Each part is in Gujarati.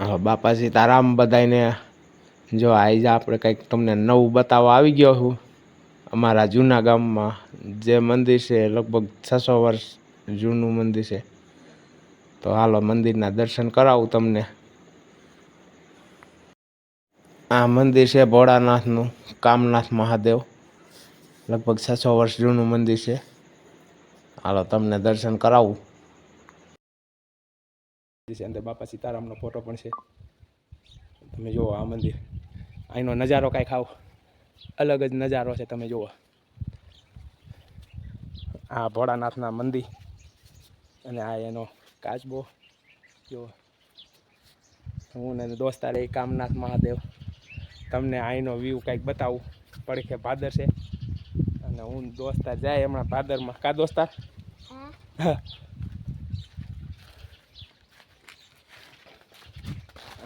બાપા સીતારામ બધાને જો આજે આપણે કંઈક તમને નવું બતાવવા આવી ગયો છું. અમારા જૂના ગામમાં જે મંદિર છે, લગભગ છસો વર્ષ જૂનું મંદિર છે. તો હાલો મંદિરના દર્શન કરાવું તમને. આ મંદિર છે ભોળાનાથનું, કામનાથ મહાદેવ. લગભગ છસો વર્ષ જૂનું મંદિર છે. હાલો તમને દર્શન કરાવું. છે અંદર બાપા સીતારામનો ફોટો પણ છે. તમે જુઓ આ મંદિર. અહીંનો નજારો કાંઈ ખાવ અલગ જ નજારો છે તમે જુઓ. આ ભોળાનાથના મંદિર અને આ એનો કાચબો. જુઓ. હું ને દોસ્તાર એ કામનાથ મહાદેવ. તમને અહીંનો વ્યૂ કાંઈક બતાવું. પડખે ભાદર છે. અને હું દોસ્તાર જાય હમણાં ભાદરમાં. કા દોસ્તાર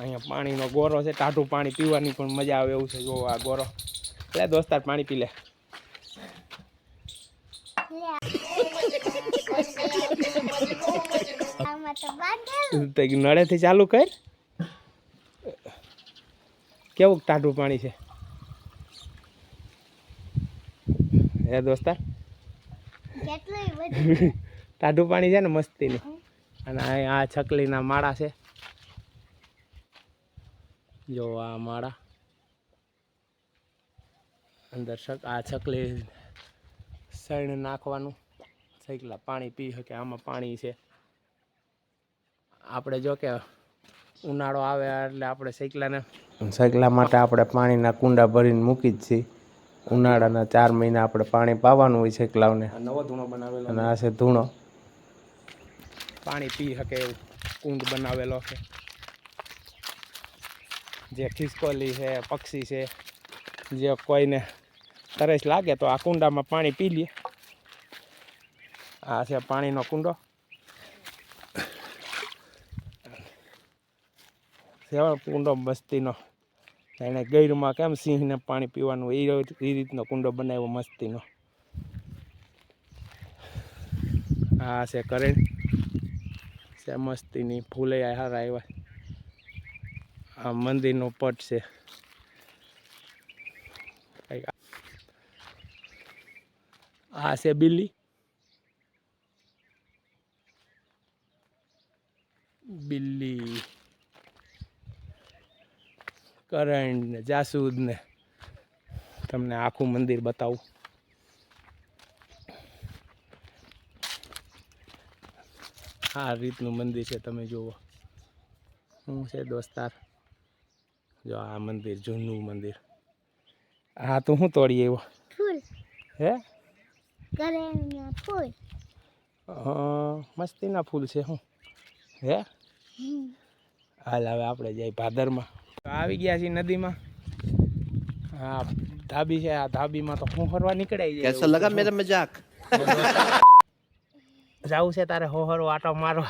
અહીંયા પાણીનો ગોરો છે ટાઢું પાણી પીવાની પણ મજા આવે એવું છે જો આ ગોરો. લે દોસ્તાર પાણી પી લે. નળેથી ચાલુ કર. કેવું ટાઢું પાણી છે? હે દોસ્તાર ટાઢું પાણી છે ને મસ્તીનું. અને આ આ છકલીના માળા છે. જો આ માળા. અંદર છક આ છકલી સૈણ નાખવાનું. સૈકલા પાણી પી શકે આમાં પાણી છે. આપણે જો કે ઉનાળો આવે એટલે આપણે સૈકલાને સગલા માટે આપણે પાણીના કુંડા ભરીને મૂકી જ છીએ. ઉનાળાના ચાર મહિના આપણે પાણી પાવાનું હોય સગલાઓને આ નવો ધૂણો બનાવેલો અને આ છે ધૂણો. પાણી પી શકે એવું કુંડ બનાવેલો છે. જે ખિસકોલી છે, પક્ષી છે, જે કોઈને તરસ લાગે તો આ કુંડામાં પાણી પી લે. આ છે પાણીનો કુંડો. સેવા કુંડો મસ્તીનો. એને ગૈરમાં કેમ સિંહને પાણી પીવાનું? એ રીતનો કુંડો બનાવ્યો મસ્તીનો. આ છે કરેણ. છે મસ્તીની ફૂલે હારા આવ્યા આ મંદિરનો પટ છે. આ છે બિલ્લી. બિલ્લી. કરણ ને જાસૂદ ને તમને આખું મંદિર બતાવું. આ રીતનું મંદિર છે, તમે જુઓ. શું છે દોસ્તાર? જો આ મંદિર જૂનું મંદિર. આ તો હું તોડીએ એવો ફૂલ. હે? કરેના ફૂલ. મસ્તીના ફૂલ છે હું. હે? હાલ હવે આપણે જઈએ ભાદરમાં. આવી ગયા છીએ નદીમાં. હા ધાબી છે આ ધાબીમાં તો હું ફરવા નીકળાઈ જાય કેસો લગા મેરે મજાક જવું છે તારે હોહરો આટો મારો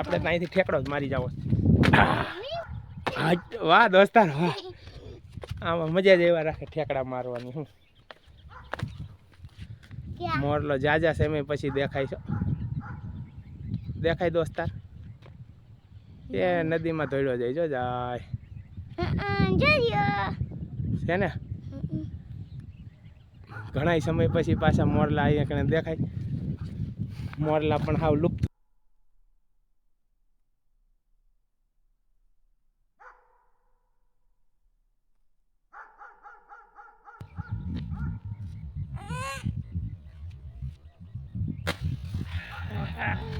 આપણે તો અહીંથી ઠેકડો જ મારી જાવ. વાહ દોસ્તાર વાહ. આમાં મજા જ એવા રાખે ઠેકડા મારવાની હું. મોરલો જાજા સમય પછી દેખાય છે. દેખાય દોસ્તાર? એ નદીમાં ધોડ્યો જાય જો જાય. છે ને? ઘણા સમય પછી પાછા મોરલા અહીંયા કને દેખાય. મોરલા પણ હાવ લુપ્ત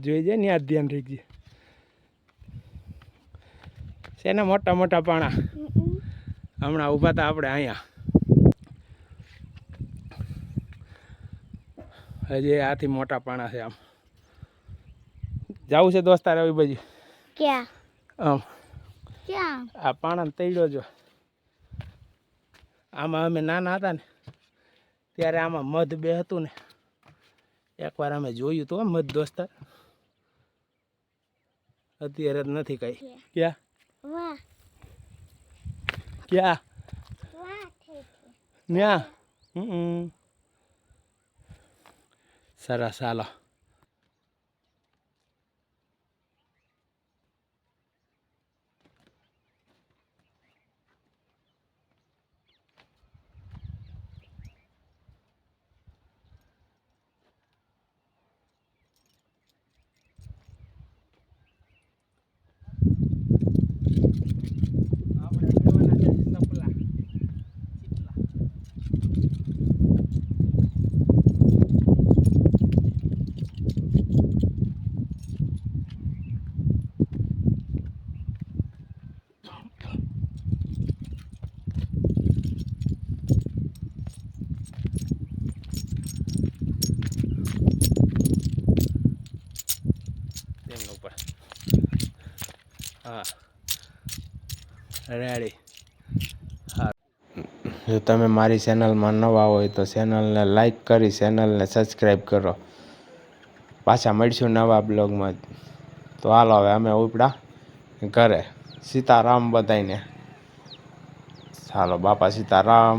જોઈ જાય ને આ ધ્યાન રાખજે. છે મોટા મોટા પાણા? હમણાં ઊભા હતા આપણે અહીંયા. હજી આથી મોટા પાણા છે આમ. જવું છે દોસ્તાર આવી બાજુ? ક્યાં? આમ. ક્યાં? આ પાણા તૈડ્યો જો. આમાં અમે નાના હતા ને ત્યારે આમાં મધ બે હતું ને. એકવાર અમે જોયું તો મધ દોસ્તાર અત્યારે નથી કઈ. ક્યાં? વાહ. ક્યાં ન્યા સરસ ચાલો હા. રેડી જો તમે મારી ચેનલમાં નવા હોય તો ચેનલને લાઈક કરી ચેનલને સબસ્ક્રાઈબ કરો. પાછા મળીશું નવા બ્લોગમાં તો હાલો હવે અમે ઉપડા ઘરે. સીતારામ બધાને ચાલો બાપા સીતારામ.